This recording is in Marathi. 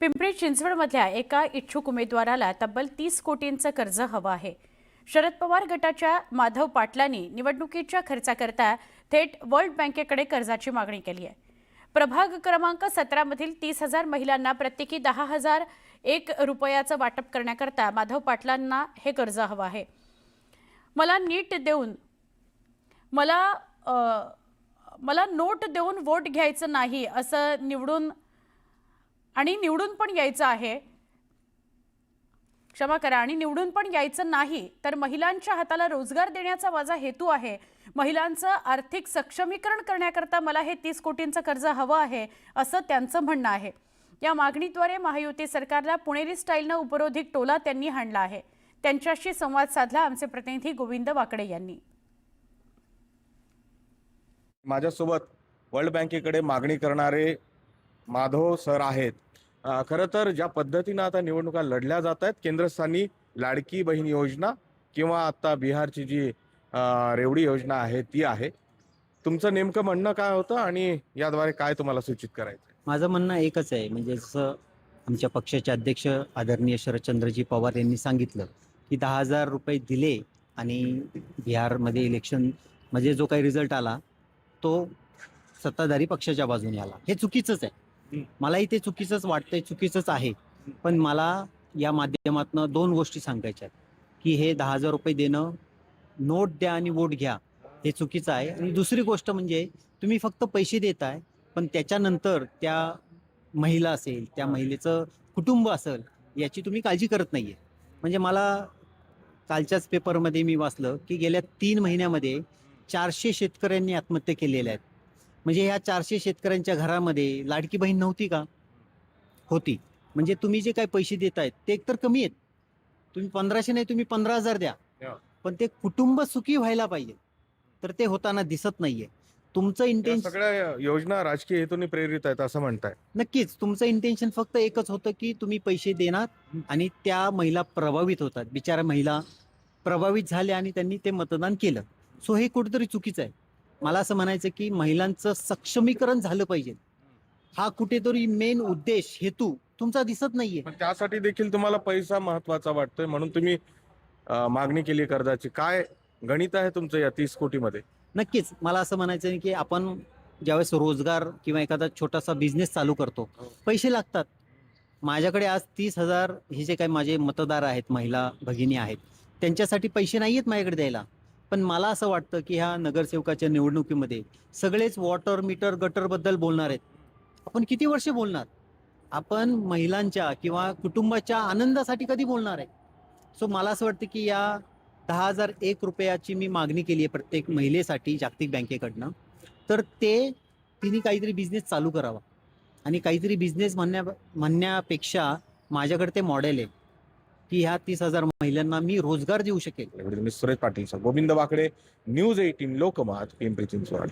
पिंपरी चिंचवडमधल्या एका इच्छुक उमेदवाराला तब्बल तीस कोटींचं कर्ज हवं आहे. शरद पवार गटाच्या माधव पाटलांनी निवडणुकीच्या खर्चाकरता थेट वर्ल्ड बँकेकडे कर्जाची मागणी केली आहे. प्रभाग क्रमांक सतरामधील तीस हजार महिलांना प्रत्येकी दहा हजार एक रुपयाचं वाटप करण्याकरता माधव पाटलांना हे कर्ज हवं आहे. मला नीट देऊन मला आ, मला नोट देऊन वोट घ्यायचं नाही असं निवडून आणि निवडून पण यायचं आहे. क्षमा करा आणि निवडून पण यायचं नाही तर महिलांच्या हाताला रोजगार देण्याचा माझा हेतू आहे. महिलांचं आर्थिक सक्षमीकरण करण्याकरता मला हे तीस कोटींचं कर्ज हवं आहे असं त्यांचं म्हणणं आहे. या मागणीद्वारे महायुती सरकारला पुणेरी स्टाईलनं उपरोधिक टोला त्यांनी हाणला आहे. त्यांच्याशी संवाद साधला आमचे प्रतिनिधी गोविंद वाकडे यांनी. माझ्यासोबत वर्ल्ड बँकेकडे मागणी करणारे माधव सर आहेत. खरं तर ज्या पद्धतीनं आता निवडणुका लढल्या जात आहेत केंद्रस्थानी लाडकी बहीण योजना किंवा आता बिहारची जी रेवडी योजना आहे ती आहे. तुमचं नेमकं म्हणणं काय होतं आणि याद्वारे काय तुम्हाला सूचित करायचं माझं म्हणणं एकच आहे म्हणजे जसं आमच्या पक्षाचे अध्यक्ष आदरणीय शरदचंद्रजी पवार यांनी सांगितलं की दहा हजार रुपये दिले आणि बिहारमध्ये इलेक्शन म्हणजे जो काही रिझल्ट आला तो सत्ताधारी पक्षाच्या बाजूने आला. हे चुकीचंच आहे. मलाही ते चुकीचंच वाटतंय चुकीचंच आहे. पण मला या माध्यमातून दोन गोष्टी सांगायच्या आहेत. की हे दहा हजार रुपये देणं नोट द्या आणि वोट घ्या हे चुकीचं आहे. आणि दुसरी गोष्ट म्हणजे तुम्ही फक्त पैसे देताय पण त्याच्यानंतर त्या महिला असेल त्या महिलेचं कुटुंब असेल याची तुम्ही काळजी करत नाहीये. म्हणजे मला कालच्याच पेपरमध्ये मी वाचलं की गेल्या तीन महिन्यामध्ये चारशे शेतकऱ्यांनी आत्महत्या केलेल्या आहेत. म्हणजे ह्या चारशे शेतकऱ्यांच्या घरामध्ये लाडकी बहीण नव्हती का? होती. म्हणजे तुम्ही जे काही पैसे देतायत ते एकतर कमी आहेत. तुम्ही पंधराशे नाही तुम्ही पंधरा हजार द्या. पण ते कुटुंब सुखी व्हायला पाहिजे. तर ते होताना दिसत नाहीये. तुमचं इंटेन्शन सगळ्या योजना राजकीय हेतूने प्रेरित आहेत असं म्हणताय. नक्कीच. तुमचं इंटेन्शन फक्त एकच होतं की तुम्ही पैसे देणार आणि त्या महिला प्रभावित होतात. बिचारा महिला प्रभावित झाल्या आणि त्यांनी ते मतदान केलं. सो हे कुठेतरी चुकीचं आहे. मला असं म्हणायचं की महिलांचं सक्षमीकरण झालं पाहिजे. हा कुठेतरी मेन उद्देश हेतू तुमचा दिसत नाहीये. पण त्यासाठी देखील तुम्हाला पैसा महत्त्वाचा वाटतोय म्हणून तुम्ही अ, मागणी केली कर्जाची. काय गणित आहे तुमचं या तीस कोटीमध्ये? नक्कीच. मला असं म्हणायचं आहे की आपण ज्यावेळेस रोजगार किंवा एखादा छोटासा बिझनेस चालू करतो हो. पैसे लागतात. माझ्याकडे आज तीस हजार हे जे काही माझे मतदार आहेत महिला भगिनी आहेत त्यांच्यासाठी पैसे नाही आहेत माझ्याकडे द्यायला. पण मला असं वाटतं की ह्या नगरसेवकाच्या निवडणुकीमध्ये सगळेच वॉटर मीटर गटरबद्दल बोलणार आहेत. आपण किती वर्ष बोलणार? आपण महिलांच्या किंवा कुटुंबाच्या आनंदासाठी कधी बोलणार आहे? सो मला असं वाटतं की या दहा हजार एक रुपयाची मी मागणी केली आहे प्रत्येक महिलेसाठी जागतिक बँकेकडनं. तर ते तिने काहीतरी बिझनेस चालू करावा. आणि काहीतरी बिझनेस म्हणण्या म्हणण्यापेक्षा माझ्याकडे ते मॉडेल आहे. की ह्या तीस हजार महिलांना मी रोजगार देऊ शकेल. मी Suresh Patil sir. Govind Wakade news eighteen Lokmat Pimpri Chinchwad.